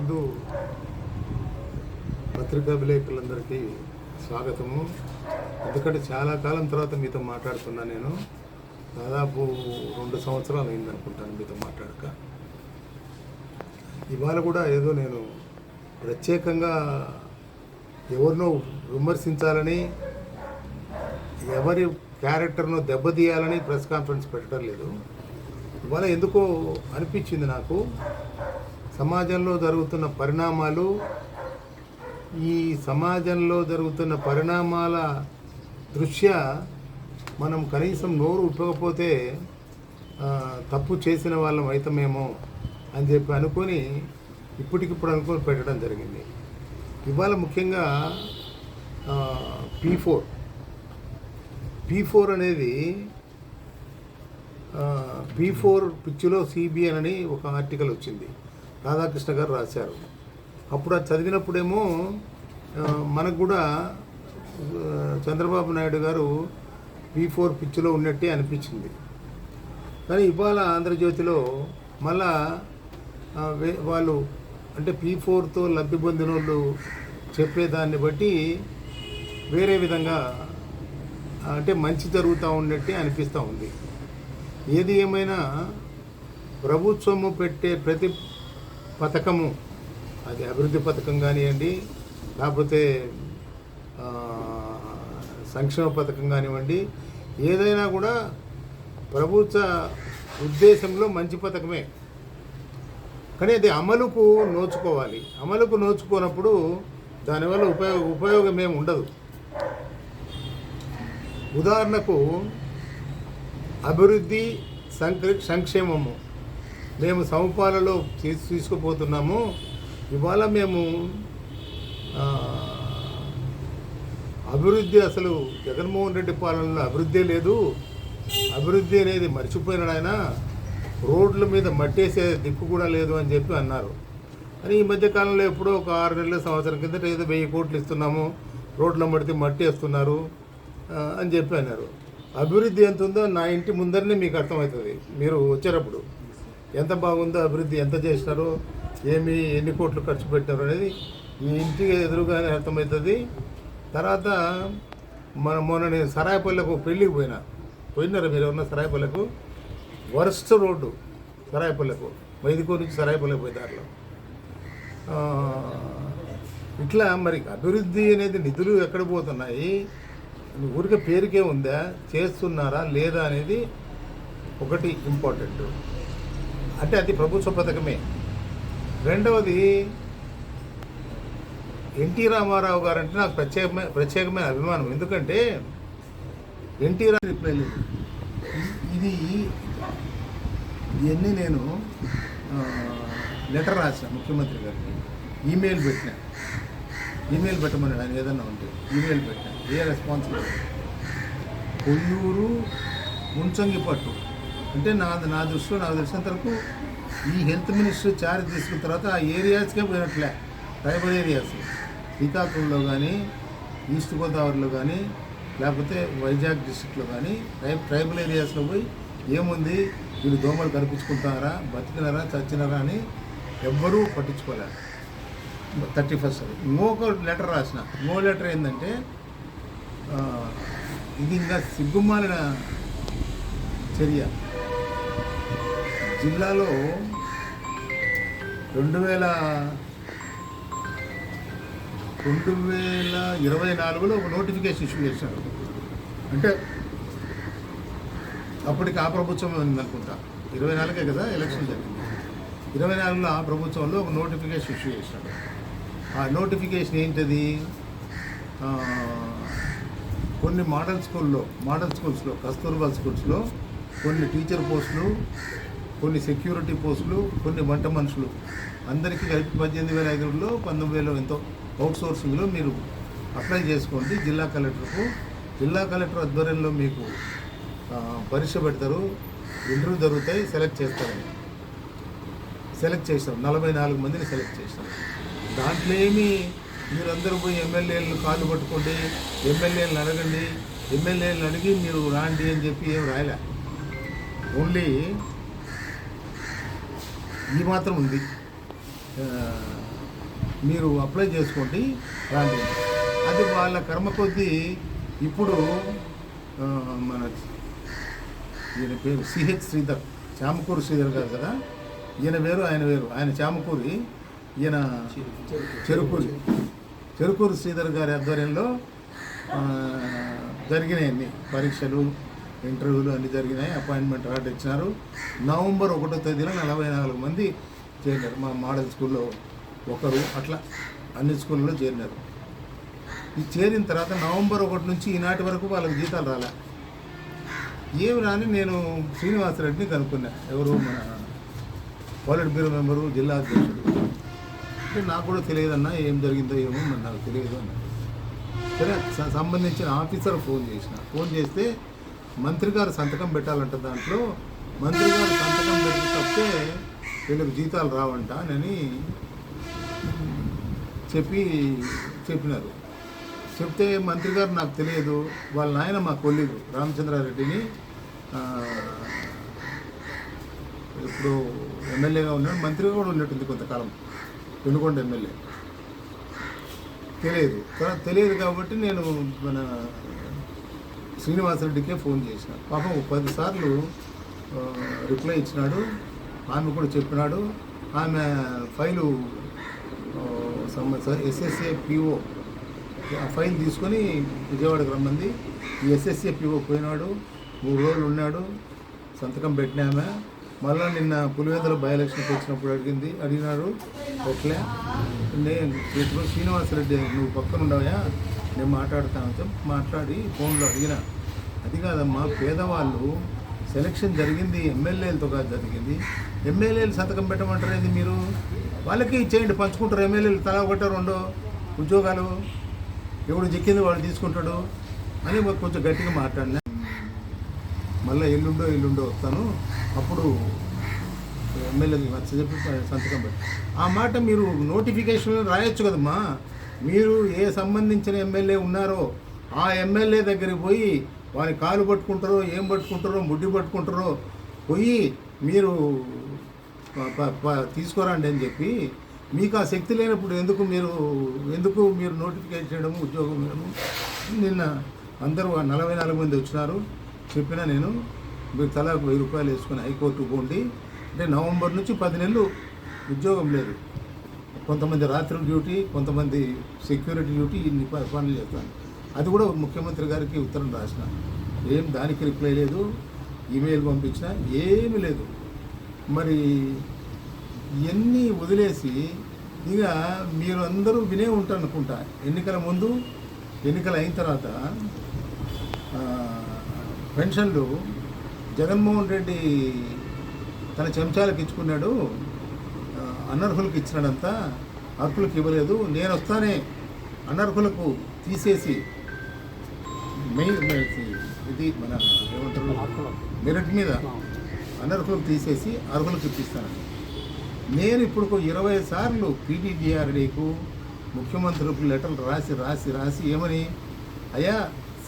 ముందు పత్రికా విలేకరులందరికీ స్వాగతము. ఎందుకంటే చాలా కాలం తర్వాత మీతో మాట్లాడుతున్నా నేను. దాదాపు రెండు సంవత్సరాలు అయింది అనుకుంటాను మీతో మాట్లాడక. ఇవాళ కూడా ఏదో నేను ప్రత్యేకంగా ఎవరినో విమర్శించాలని ఎవరి క్యారెక్టర్ను దెబ్బతీయాలని ప్రెస్ కాన్ఫరెన్స్ పెట్టడం లేదు. ఇవాళ ఎందుకో అనిపించింది నాకు. సమాజంలో జరుగుతున్న పరిణామాలు ఈ సమాజంలో జరుగుతున్న పరిణామాల దృష్ట్యా మనం కనీసం నోరు ఉప్పకపోతే తప్పు చేసిన వాళ్ళం అవుతామేమో అని చెప్పి అనుకొని ఇప్పటికిప్పుడు అనుకొని పెట్టడం జరిగింది. ఇవాళ ముఖ్యంగా పీ ఫోర్. పీ ఫోర్ అనేది పీ ఫోర్ పిచ్చిలో సిబిఎన్ అని ఒక ఆర్టికల్ వచ్చింది. రాధాకృష్ణ గారు రాశారు. అప్పుడు అది చదివినప్పుడేమో మనకు కూడా చంద్రబాబు నాయుడు గారు పీ ఫోర్ పిచ్చిలో ఉన్నట్టే అనిపించింది. కానీ ఇవాళ ఆంధ్రజ్యోతిలో మళ్ళా వాళ్ళు అంటే పీ ఫోర్తో లబ్ధి పొందిన వాళ్ళు చెప్పేదాన్ని బట్టి వేరే విధంగా అంటే మంచి జరుగుతూ ఉన్నట్టే అనిపిస్తూ ఉంది. ఏది ఏమైనా ప్రభుత్వము పెట్టే ప్రతి పథకము. అది అభివృద్ధి పథకం కానివ్వండి లేకపోతే సంక్షేమ పథకం కానివ్వండి ఏదైనా కూడా ప్రభుత్వ ఉద్దేశంలో మంచి పథకమే. కానీ అది అమలుకు నోచుకోవాలి. అమలుకు నోచుకోనప్పుడు దానివల్ల ఉపయోగ ఉపయోగం ఏమి ఉండదు. ఉదాహరణకు అభివృద్ధి సంక్ర సంక్షేమము. మేము సమపాలలో చేసి తీసుకుపోతున్నాము. ఇవాళ మేము అభివృద్ధి అసలు జగన్మోహన్ రెడ్డి పాలనలో అభివృద్ధి లేదు. అభివృద్ధి అనేది మర్చిపోయినాడు ఆయన. రోడ్ల మీద మట్టేసే దిక్కు కూడా లేదు అని చెప్పి అన్నారు. అని ఈ మధ్యకాలంలో ఎప్పుడో ఒక ఆరు నెలల సంవత్సరం కిందట ఏదో వెయ్యి కోట్లు ఇస్తున్నాము. రోడ్ల మడితే మట్టి వేస్తున్నారు అని చెప్పి అన్నారు. అభివృద్ధి ఎంత ఉందో నా ఇంటి ముందరనే మీకు అర్థమవుతుంది. మీరు వచ్చేటప్పుడు. ఎంత బాగుందో అభివృద్ధి ఎంత చేసినారో ఏమి ఎన్ని కోట్లు ఖర్చు పెట్టారు అనేది ఈ ఇంటికి ఎదురుగానే అర్థమవుతుంది. తర్వాత మన మొన్న నేను సరాయపల్లెకు పెళ్ళికి పోయినా. పోయినారా మీరు ఉన్న సరాయపల్లెకు? వరస్ట్ రోడ్డు సరాయపల్లెకు మైదుకూరు నుంచి సరాయపల్లెకు పోయి దారిలో. ఇట్లా మరి అభివృద్ధి అనేది నిధులు ఎక్కడ పోతున్నాయి? ఊరికే పేరుకే ఉందా? చేస్తున్నారా లేదా అనేది ఒకటి ఇంపార్టెంట్. అంటే అది ప్రభుత్వ పథకమే. రెండవది ఎన్టీ రామారావు గారు అంటే నాకు ప్రత్యేకమైన ప్రత్యేకమైన అభిమానం. ఎందుకంటే ఎన్టీ రావు రిప్లై లేదు. ఇది ఇవన్నీ నేను లెటర్ రాసిన ముఖ్యమంత్రి గారికి. ఈమెయిల్ పెట్టిన. ఈమెయిల్ పెట్టమని ఆయన ఏదన్నా ఉంటే ఈమెయిల్ పెట్టిన. ఏ రెస్పాన్స్ లేదు. కొయ్యూరు ముంచంగి పట్టు అంటే నా నా దృష్టిలో నాకు తెలిసినంత వరకు ఈ హెల్త్ మినిస్టర్ చార్జ్ తీసుకున్న తర్వాత ఆ ఏరియాస్కే పోయినట్లే. ట్రైబల్ ఏరియాస్ శ్రీకాకుళంలో కానీ ఈస్ట్ గోదావరిలో కానీ లేకపోతే వైజాగ్ డిస్టిక్లో కానీ ట్రై ట్రైబల్ ఏరియాస్లో పోయి ఏముంది? వీళ్ళు దోమలు కనిపించుకుంటున్నారా బతికినారా? చచ్చినారా అని ఎవ్వరూ పట్టించుకోలేరు థర్టీ ఫస్ట్ ఇంకొక లెటర్ రాసిన. ఇంకో లెటర్ ఏంటంటే ఇది ఇంకా సిగ్గుమాలిన చర్య. జిల్లాలో రెండు వేల రెండు వేల ఇరవై నాలుగులో ఒక నోటిఫికేషన్ ఇష్యూ చేశారు. అంటే అప్పటికి ఆ ప్రభుత్వం ఉందనుకుంటా. ఇరవై నాలుగే కదా ఎలక్షన్ జరిగింది. ఇరవై నాలుగులో ఆ ప్రభుత్వంలో ఒక నోటిఫికేషన్ ఇష్యూ చేశాడు ఆ నోటిఫికేషన్ ఏంటది? కొన్ని మోడల్ స్కూల్లో మోడల్ స్కూల్స్లో కస్తూర్బా స్కూల్స్లో కొన్ని టీచర్ పోస్టులు కొన్ని సెక్యూరిటీ పోస్టులు కొన్ని వంట మనుషులు. అందరికీ కలిపి పద్దెనిమిది వేల ఐదు వందలు పంతొమ్మిది వేలు ఎంతో అవుట్సోర్సింగ్లో మీరు అప్లై చేసుకోండి. జిల్లా కలెక్టర్కు జిల్లా కలెక్టర్ ఆధ్వర్యంలో మీకు పరీక్ష పెడతారు. ఇంటర్వ్యూ జరుగుతాయి. సెలెక్ట్ చేస్తారని సెలెక్ట్ చేస్తాం నలభై నాలుగు మందిని సెలెక్ట్ చేస్తాం దాంట్లో ఏమి మీరందరూ పోయి ఎమ్మెల్యేలను కాళ్ళు పట్టుకోండి ఎమ్మెల్యేలను అడగండి ఎమ్మెల్యేలను అడిగి మీరు రాండి అని చెప్పి ఏం రాయలే. ఓన్లీ ఇది మాత్రం ఉంది. మీరు అప్లై చేసుకోండి రాండి. అది వాళ్ళ కర్మ కొద్దీ ఇప్పుడు మన ఈయన పేరు సిహెచ్ శ్రీధర్ చామకూరు శ్రీధర్ గారు కదా? ఈయన వేరు ఆయన వేరు. ఆయన చామకూరి ఈయన చెరుకూరి. చెరుకూరు శ్రీధర్ గారి ఆధ్వర్యంలో జరిగినాయన్ని పరీక్షలు ఇంటర్వ్యూలు అన్నీ జరిగినాయి అపాయింట్మెంట్ ఆర్డర్ ఇచ్చినారు. నవంబర్ ఒకటో తేదీన నలభై నాలుగు మంది చేరినారు. మా మోడల్ స్కూల్లో ఒకరు అట్లా అన్ని స్కూల్లో చేరినారు. ఈ చేరిన తర్వాత నవంబర్ ఒకటి నుంచి ఈనాటి వరకు వాళ్ళకి జీతాలు రాలే. ఏమి రాని నేను శ్రీనివాసరెడ్డిని కనుక్కున్నా. ఎవరు మన పాలిట్ బ్యూరో మెంబరు జిల్లా అధ్యక్షుడు. అంటే నాకు కూడా తెలియదన్నా ఏం జరిగిందో ఏమో మరి నాకు తెలియదు అన్నా సరే సంబంధించిన ఆఫీసర్ ఫోన్ చేసిన. ఫోన్ చేస్తే మంత్రి గారు సంతకం పెట్టాలంట దాంట్లో. మంత్రి గారు సంతకం పెట్టి తప్పితే వీళ్ళకి జీతాలు రావంట అని చెప్పి చెప్పినారు. చెప్తే మంత్రి గారు నాకు తెలియదు వాళ్ళ నాయన మా కొలీగు రామచంద్రారెడ్డిని. ఇప్పుడు ఎమ్మెల్యేగా ఉన్నాడు మంత్రిగా కూడా ఉన్నట్టుంది కొంతకాలం పెనుకొండ ఎమ్మెల్యే. తెలియదు తర్వాత తెలియదు కాబట్టి నేను మన శ్రీనివాసరెడ్డికే ఫోన్ చేసిన. పాపం పదిసార్లు పది సార్లు రిప్లై ఇచ్చినాడు. ఆమె కూడా చెప్పినాడు. ఆమె ఫైలు ఎస్ఎస్ఏ పిఓ ఆ ఫైల్ తీసుకొని విజయవాడకు రమ్మంది. ఈ ఎస్ఎస్ఏ పిఓ పోయినాడు మూడు రోజులు ఉన్నాడు సంతకం పెట్టినామె మళ్ళీ నిన్న పులివెందుల బై ఎలక్షన్కి వచ్చినప్పుడు అడిగింది అడిగినాడు ఎట్లే నేను శ్రీనివాసరెడ్డి నువ్వు పక్కన ఉండవయా నేను మాట్లాడుతాను మాట్లాడి ఫోన్లో అడిగిన. అది కాదమ్మా పేదవాళ్ళు సెలక్షన్ జరిగింది ఎమ్మెల్యేలతో కాదు జరిగింది. ఎమ్మెల్యేలు సంతకం పెట్టమంటారు ఏంది మీరు? వాళ్ళకి ఇచ్చేయండి పంచుకుంటారు. ఎమ్మెల్యేలు తలా ఒకటో రెండో ఉద్యోగాలు ఎవడు చిక్కింది వాడు తీసుకుంటాడు అని కొంచెం గట్టిగా మాట్లాడినా. మళ్ళీ ఎల్లుండో ఎల్లుండో వస్తాను. అప్పుడు ఎమ్మెల్యేకి చెప్పి సంతకం పెట్టి. ఆ మాట మీరు నోటిఫికేషన్ రాయొచ్చు కదమ్మా. మీరు ఏ సంబంధించిన ఎమ్మెల్యే ఉన్నారో ఆ ఎమ్మెల్యే దగ్గరికి పోయి వారి కాలు పట్టుకుంటారో ఏం పట్టుకుంటారో ముడ్డి పట్టుకుంటారో పోయి మీరు తీసుకురండి అని చెప్పి మీకు ఆ శక్తి లేనప్పుడు ఎందుకు మీరు ఎందుకు మీరు నోటిఫికేషన్ చేయడము ఉద్యోగం ఇవ్వడము నిన్న అందరూ నలభై నాలుగు మంది వచ్చినారు. చెప్పినా నేను మీరు తలా వెయ్యి రూపాయలు వేసుకుని హైకోర్టు పోండి. అంటే నవంబర్ నుంచి పది నెలలు ఉద్యోగం లేదు. కొంతమంది రాత్రి డ్యూటీ కొంతమంది సెక్యూరిటీ డ్యూటీ ఇన్ని ప- పనులు చేస్తాను. అది కూడా ముఖ్యమంత్రి గారికి ఉత్తరం రాసిన. ఏం దానికి రిప్లై లేదు ఈమెయిల్ పంపించిన ఏమీ లేదు. మరి ఇవన్నీ వదిలేసి ఇక మీరు అందరూ వినే ఉంటారు అనుకుంటా ఎన్నికల ముందు ఎన్నికలు అయిన తర్వాత పెన్షన్లు జగన్మోహన్ రెడ్డి తన చెంచాలకు ఇచ్చుకున్నాడు. అనర్హులకు ఇచ్చినాడంతా అర్హులకు ఇవ్వలేదు. నేను వస్తానే అనర్హులకు తీసేసి మెయిన్ ఇది మన ఏమంటారు? మెరిట్ మీద అనర్హులకు తీసేసి అర్హులకు ఇప్పిస్తాను నేను ఇప్పుడు ఇరవై సార్లు పీటీడీఆర్డీకు ముఖ్యమంత్రులకు లెటర్లు రాసి రాసి రాసి ఏమని? అయ్యా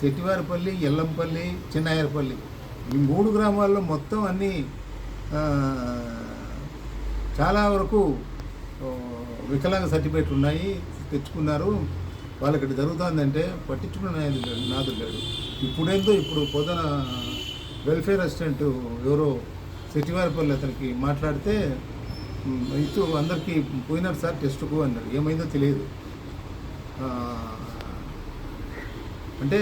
సెట్టివారిపల్లి ఎల్లంపల్లి చిన్నాయరపల్లి ఈ మూడు గ్రామాల్లో మొత్తం అన్నీ చాలా వరకు వికలాంగ సర్టిఫికేట్ ఉన్నాయి తెచ్చుకున్నారు. వాళ్ళకి ఇటు జరుగుతుందంటే పట్టించుకున్న నాదు లేడు, ఇప్పుడేందో ఇప్పుడు పొద్దున వెల్ఫేర్ అసిస్టెంట్ ఎవరో సెట్టివారిపల్లి అతనికి మాట్లాడితే ఇటు అందరికీ పోయినారు సార్ టెస్ట్కు అన్నాడు. ఏమైందో తెలియదు. అంటే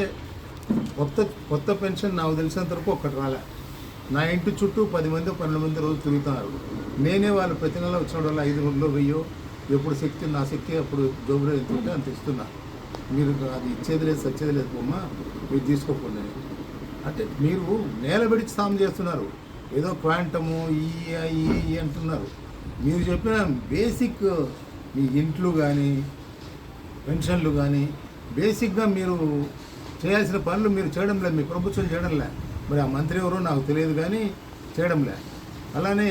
కొత్త కొత్త పెన్షన్ నాకు తెలిసినంత వరకు ఒక్కటి రాలే. నా ఇంటి చుట్టూ పది మంది పన్నెండు మంది రోజు తిరుగుతున్నారు నేనే వాళ్ళు ప్రతి నెల వచ్చిన వాళ్ళు ఐదు వందలు వెయ్యో ఎప్పుడు శక్తి నా శక్తి అప్పుడు జోబులో ఎంత ఉంటే అంత ఇస్తున్నా. మీరు అది ఇచ్చేది లేదు సచ్చేది లేదు బొమ్మ మీరు తీసుకోకుండా. అంటే మీరు నేల విడిచి సాము చేస్తున్నారు. ఏదో క్వాంటము ఈ ఈ ఈ అంటున్నారు. మీరు చెప్పిన బేసిక్ మీ ఇంట్లు కానీ పెన్షన్లు కానీ బేసిక్గా మీరు చేయాల్సిన పనులు మీరు చేయడం లేదు. మీ ప్రభుత్వం చేయడం లేదు. మరి ఆ మంత్రి ఎవరో నాకు తెలియదు కానీ చేయడంలే. అలానే